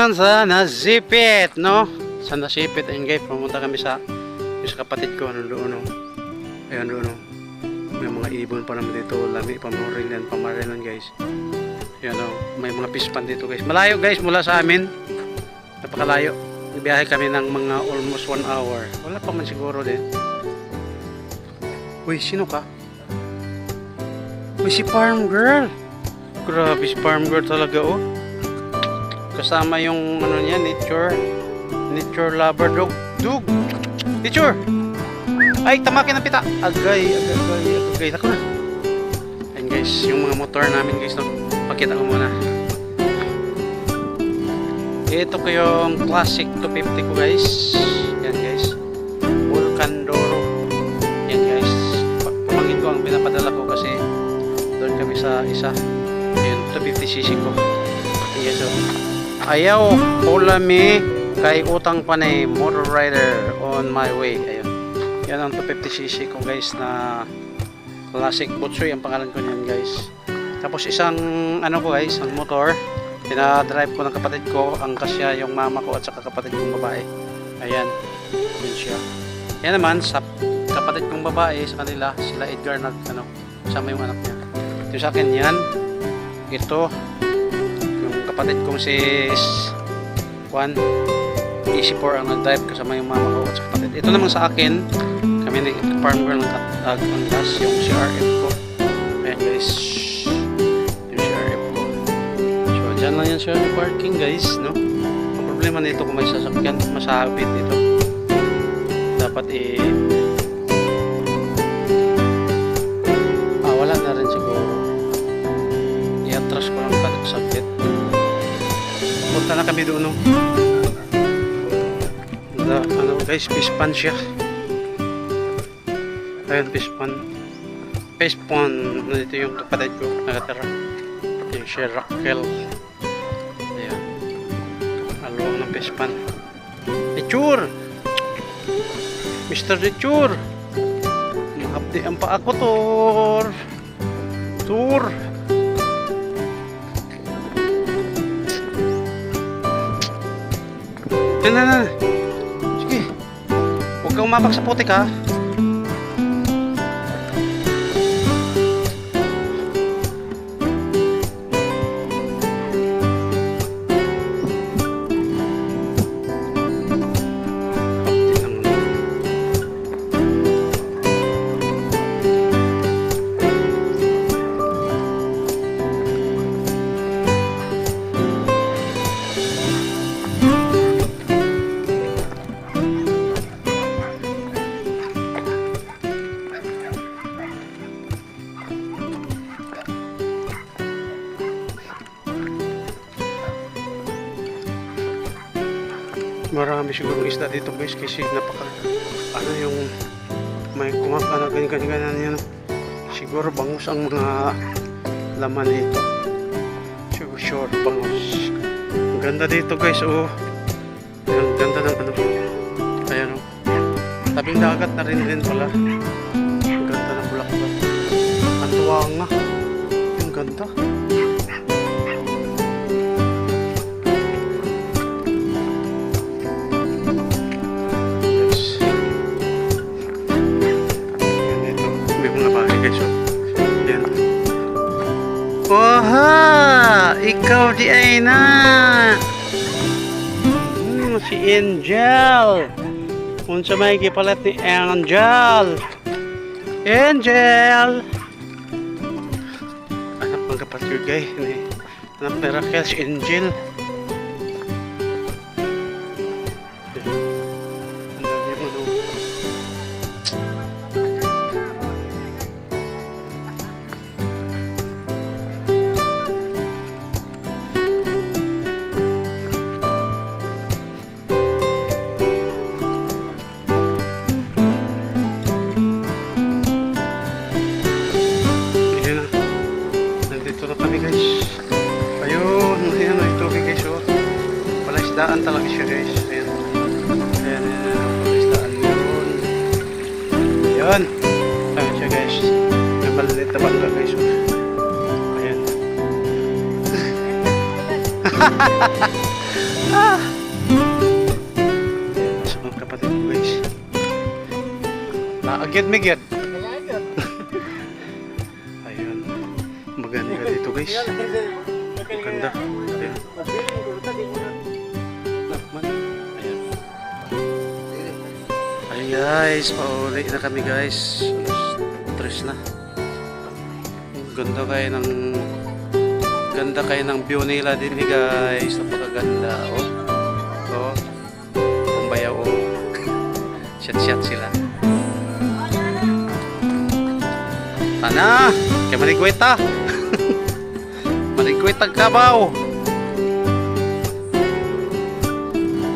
Sa nasipit, no? Sa nasipit, ayun guys, pumunta kami sa sa kapatid ko, ano doon, no? Ayun doon, no? May mga ibon pa naman dito, lami, pamarilan, pamarilan guys. Yan, no? May mga pispan dito guys. Malayo guys, mula sa amin. Napakalayo. Biyahe kami ng mga almost one hour. Wala pa man siguro din. Uy, sino ka? Uy, si Farm Girl. Grabe si Farm Girl talaga, oh. Kasama yung, ano niya, nature. Nature lover dog. Dog! Nature! Ay, tamakin ng pita. Agay, agay, agay, agay. Ako na. Ayun guys, yung mga motor namin guys, no? Pakita ko muna. Ito ko yung classic 250 ko guys. Yan guys. Vulcan Doro. Yan guys. Pamangkin ko ang pinapadala ko kasi doon kami sa isa. Yun, 250cc ko. Yan so. Ayaw, hula me kay utang panay motor rider on my way. Ayun. Yan ang 250cc ko guys na classic Butsoy ang pangalan ko niyan guys. Tapos isang ano ko guys, ang motor pinadrive ko ng kapatid ko ang kasya yung mama ko at saka kapatid kong babae ayan yun siya yan naman sa kapatid kong babae sa kanila sila Edgar nag ano kasama yung anak niya ito sa akin yan ito kapatid kong si Juan. Easy 4 ang nag-drive kasama yung mama ko at sa kapatid. Ito naman sa akin kami ni farm girl ng ang gas yung CRF ko. Ayan guys. Yung CRF ko. So, dyan lang yan yung parking guys, no? Ang problema nito kung may sasakyan, masabit ito. Dapat i... Ah, na kami doon, no? Da, ano guys, fish pan siya. Ayun, fish pan. Fish pan. Nandito yung kapatid ko, nakatira yung si Raquel ayan aluwang ng pespan Echur Mr. Echur mahapdi ang paa ko Tor Tor yan na. Sige. Huwag kang umabak sa putik ha Marami siguro isda dito guys kasi napaka ano yung may kumaka na ganyan ganyan ganyan yan. Siguro bangus ang mga laman nito. Siguro sure bangus. Ang ganda dito guys oh. Ang ganda ng ano. Ayan oh. Tabing dagat na rin din pala. Oha! Ikaw di ay na! Hmm, si Angel! Unsa may gipalit ni Angel? Angel! Anak ng kapatid gay. Ni, anak ni Raquel, si Angel. Palaisdaan talaga siya guys. Ayan. Ayan, ayan. Palaisdaan yun. Ayan. Ayan siya guys. May maliit na bangga guys. Ayan. Ayan, sa mga kapatid ko guys. May gyud. Ayun. Maganda dito guys. Maganda. Ayan. Guys, pauwi na kami guys. Tres na. Ganda kayo ng ganda kayo ng view nila din eh guys. Napakaganda. Oh. Oh. Kumbayaw oh. Shot-shot sila. Ana, kay manigweta. manigweta kabaw.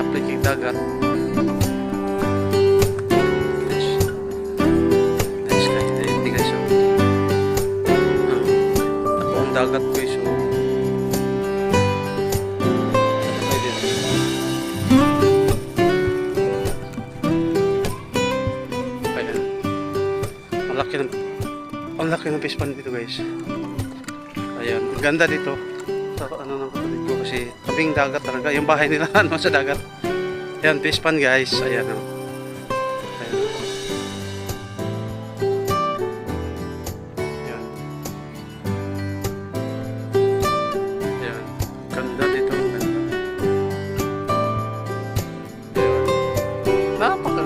Tapos yung dagat. Dagat guys. Oh. Ayan. Ang laki ng ang laki ng fish dito guys. Ayan, ang ganda dito. Sa ano ng kapatid ko kasi tabing dagat talaga. Yung bahay nila ano sa dagat. Ayan, fish pond guys. Ayan oh.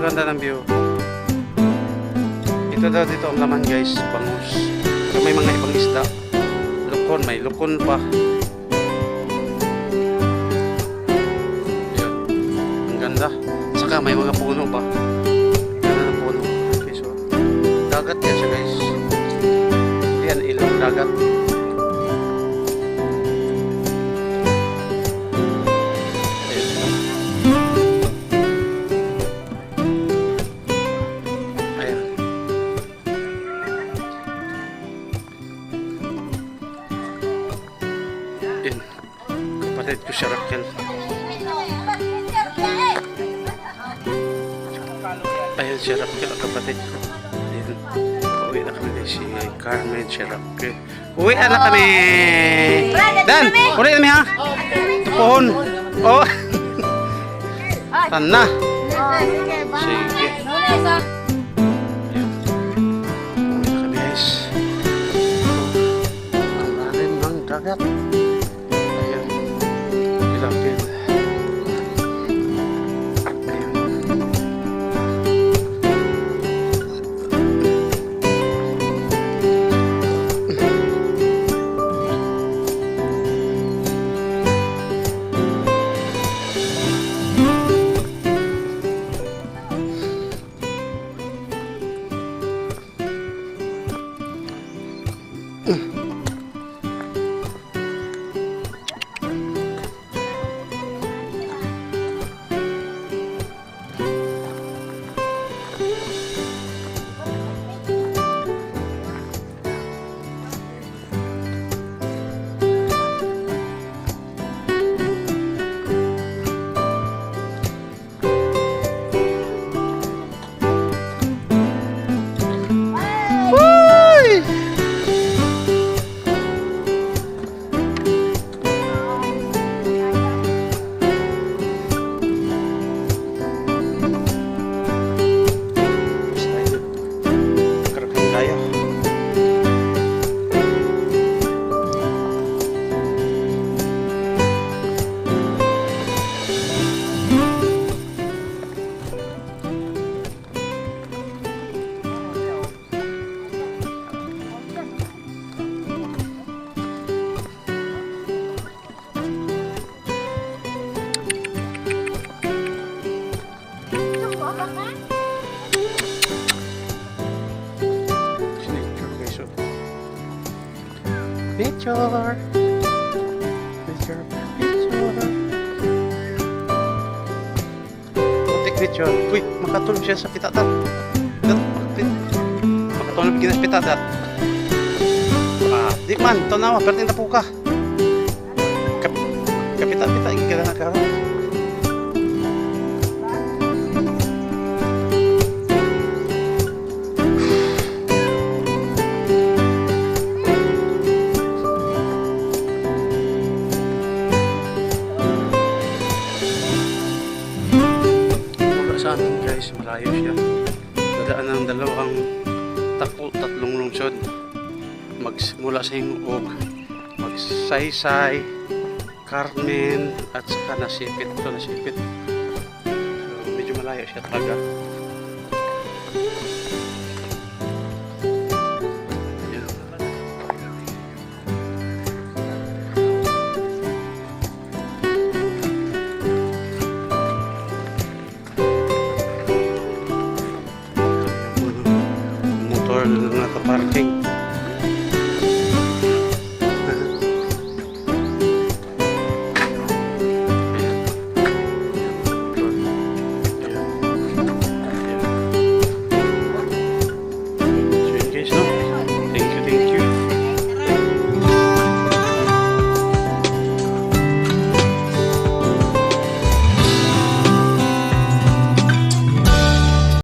Napakaganda ng view. Ito daw dito ang laman guys, bangus. So, may mga ibang isda. Lukon, may lukon pa. Yun. Ang ganda. Saka may mga puno pa. Ganda ng puno. Okay, so, dagat yan siya guys. Yan ilong dagat. Kapatid ko siya Raquel. Ayun si Raquel ang kapatid ko. Ayun. Uwi na kami. Si Carmen, si Raquel. Uwi na kami! Dan! Uwi na kami ha! Tupuhon! Oh! Tan na! Sige. Uwi na kami guys. Ang lalim ng dagat. Ayan. Tilapia. Ayan. Picture. Picture. Picture. Putik picture. Uy, makatulog siya sa pitatat. Makatulog gina sa pitatat. Ah, di man, tanawa, perting tapo ka. sa amin guys, malayo siya. Dadaan ng dalawang takbo, tatlong lungsod. Magsimula sa Hinguog, Magsaysay, Carmen, at saka Nasipit. Ito Nasipit. So, medyo malayo siya talaga.